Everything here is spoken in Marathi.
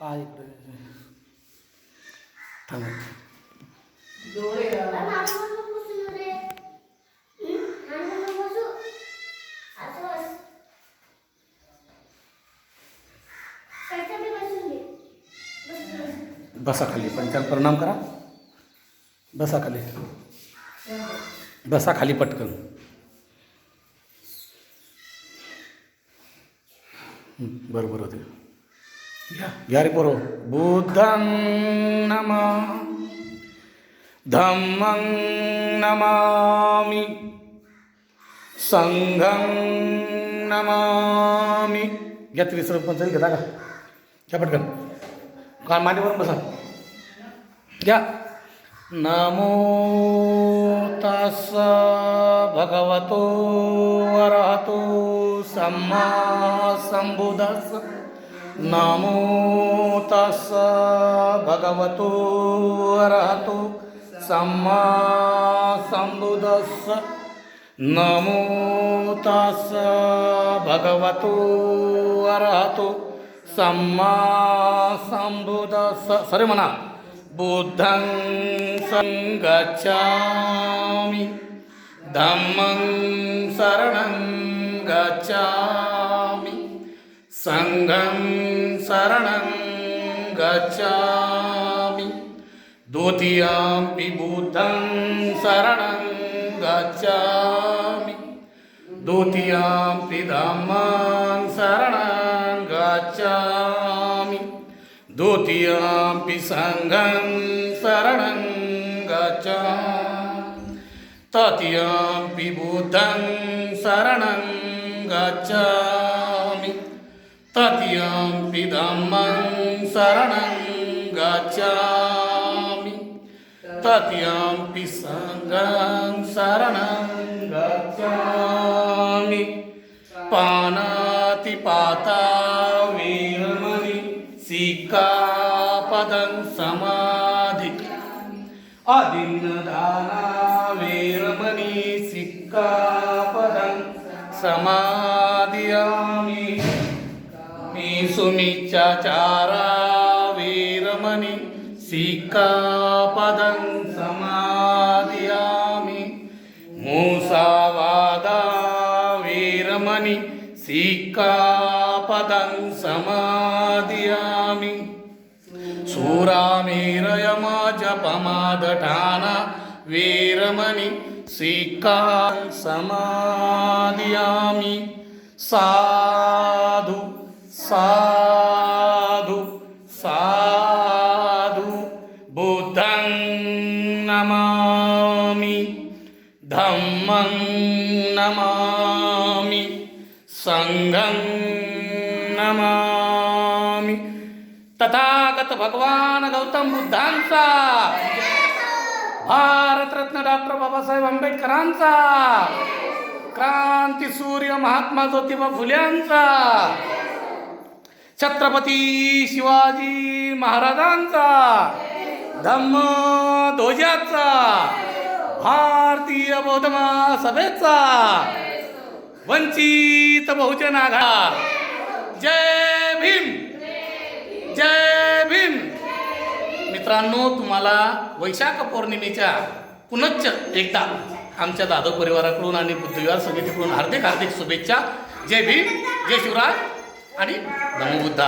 हा इकडे. थांबा. बसा खाली पंचांग प्रणाम करा. बसा खाली. बसा खाली पटकन. हं, बरोबर होते. घ्या घ्या रे पोरो बुद्धं नम धम्मं नमामि संघं नमामि घ्या त्रिसर पंचायत घेता का घ्या पटकन का मांडीवरून बसा घ्या नमो तस भगवतो अरहतो सम्मा संबुधस नमो तस भगवतो अरहतो सम्मा संबुधस नमो तस भगवतो अरहतो सम्मा संबुधस सरे म्हणा बुद्धं सङ्गच्छामि धम्मं शरणं गच्छामि सङ्घं शरणं गच्छामि। द्वितीयम्पि बुद्धं शरणं गच्छामि। द्वितीयम्पि धम्मं शरणं गच्छामि। द्वितीयम्पि सङ्घं शरणं गच्छामि तृतीयम्पि बुद्धं शरणं गच्छामि। ததியாம் பிதம்மம் சரணம் காச்சாமி ததியாம் பிசங்கம் சரணம் காச்சாமி பானாதி பாதா வீரமணி சீக்காபதம் சமாதி அதின்னதானா வீரமணி சிக்காபதம் சமாதியாமி మీసుమిచ్చారా వీరమణి సిక్కాపదం సమాధియామి మూసావాదా వీరమణి సిక్కాపదం సమాధియామి సూరామీరయమా జపమాదఠాన వీరమణి సిక్కా సమాధియామి సా साधु साधु बुद्धं नमामि धम्मं नमामि सङ्घं नमामि। तथागत भगवान गौतम बुद्धांचा भारतरत्न डॉक्टर बाबासाहेब आंबेडकरांचा। क्रांती सूर्य महात्मा ज्योतिबा फुल्यांचा छत्रपती शिवाजी महाराजांचा धम्म ध्वजाचा भारतीय बौद्धमा सभेचा वंचित बहुजन आघाड. जय भीम. जय भीम. मित्रांनो तुम्हाला वैशाख पौर्णिमेच्या पुनश्च एकदा आमच्या जाधव परिवाराकडून आणि बुद्धविहार समितीकडून हार्दिक हार्दिक शुभेच्छा. जय भीम. जय शिवराज. आणि नमो बुद्धा